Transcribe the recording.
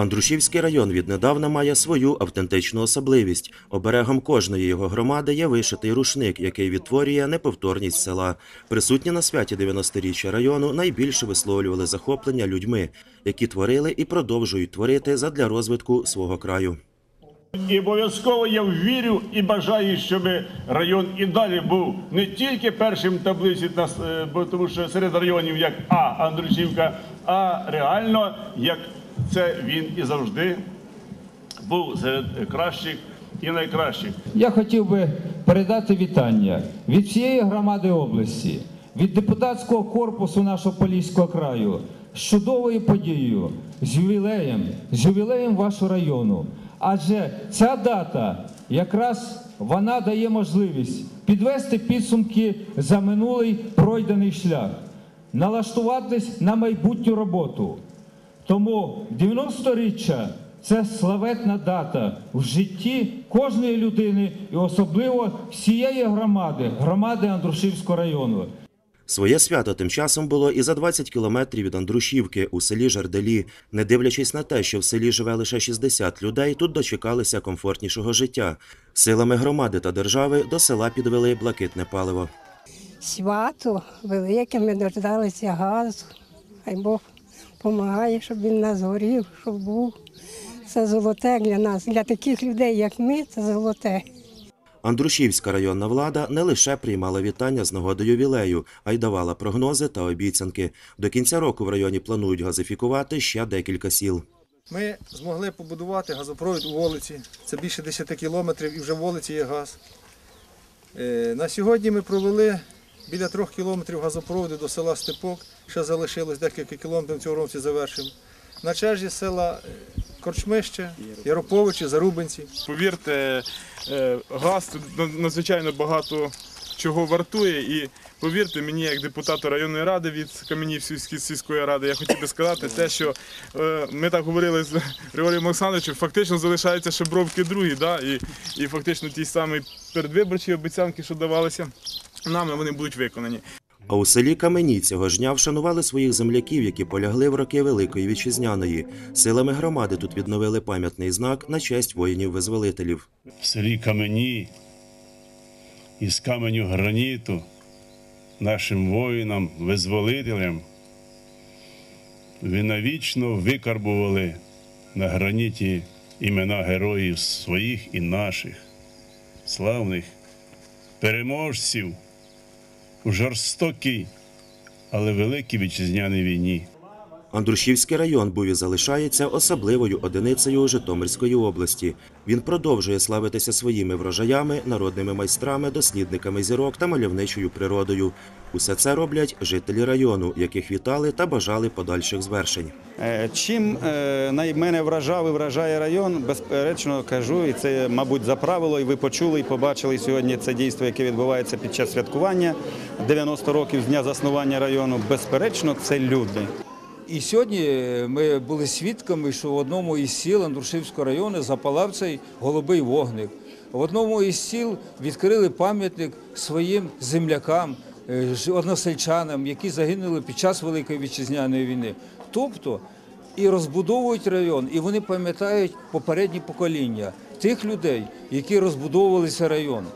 Андрушівський район віднедавна має свою автентичну особливість. Оберегом кожної його громади є вишитий рушник, який відтворює неповторність села. Присутні на святі 90-річчя району найбільше висловлювали захоплення людьми, які творили і продовжують творити задля розвитку свого краю. І обов'язково я вірю і бажаю, щоб район і далі був не тільки першим таблиці, та, е, бо тому що серед районів як А Андрушівка, а реально як це він і завжди був серед кращих і найкращих. Я хотів би передати вітання від всієї громади області, від депутатського корпусу нашого Поліського краю з чудовою подією, з ювілеєм, з ювілеєм вашого району. Адже ця дата якраз вона дає можливість підвести підсумки за минулий пройдений шлях, налаштуватись на майбутню роботу. Тому 90-річчя це славетна дата в житті кожної людини і особливо всієї громади, громади Андрушівського району. Своє свято тим часом було і за 20 кілометрів від Андрушівки у селі Жарделі. Не дивлячись на те, що в селі живе лише 60 людей, тут дочекалися комфортнішого життя. Силами громади та держави до села підвели блакитне паливо. свято велике, ми дождалися газу. Хай Бог допомагає, щоб він нас горів, щоб був. Це золоте для нас, для таких людей, як ми, це золоте. Андрушівська районна влада не лише приймала вітання з нагоди ювілею, а й давала прогнози та обіцянки. До кінця року в районі планують газифікувати ще декілька сіл. Ми змогли побудувати газопровід у вулиці. Це більше 10 кілометрів і вже в вулиці є газ. Е, На сьогодні ми провели біля трьох кілометрів газопроводу до села Степок. Ще залишилось декілька кілометрів в цьому році завершимо. На черзі села е, Корчмище, Яроповичі, Зарубинці. Повірте, е, газ тут надзвичайно багато чого вартує. І повірте мені, як депутату районної ради від Каменівської сільської ради, я хотів би сказати те, що е, ми так говорили з Григорієм Олександровичем, фактично залишаються ще бровки другі, да? і, і фактично ті самі передвиборчі обіцянки, що давалися нами, вони будуть виконані. А у селі Камені цього ж дня вшанували своїх земляків, які полягли в роки Великої Вітчизняної. Силами громади тут відновили пам'ятний знак на честь воїнів-визволителів. в селі Камені із каменю граніту нашим воїнам, визволителям, ви навічно викарбували на граніті імена героїв своїх і наших, славних переможців у жорстокій, але великій вітчизняній війні. Андрушівський район був і залишається особливою одиницею Житомирської області. Він продовжує славитися своїми врожаями, народними майстрами, дослідниками зірок та мальовничою природою. Усе це роблять жителі району, яких вітали та бажали подальших звершень. Е, Чим е, най- мене вражав і вражає район, безперечно кажу, і це, мабуть, за правило, і ви почули і побачили сьогодні це дійство, яке відбувається під час святкування 90 років з дня заснування району. Безперечно, це люди. І сьогодні ми були свідками, що в одному із сіл Андрушівського району запалав цей голубий вогник. В одному із сіл відкрили пам'ятник своїм землякам, е, односельчанам, які загинули під час Великої вітчизняної війни. Тобто і розбудовують район, і вони пам'ятають попередні покоління тих людей, які розбудовували цей район.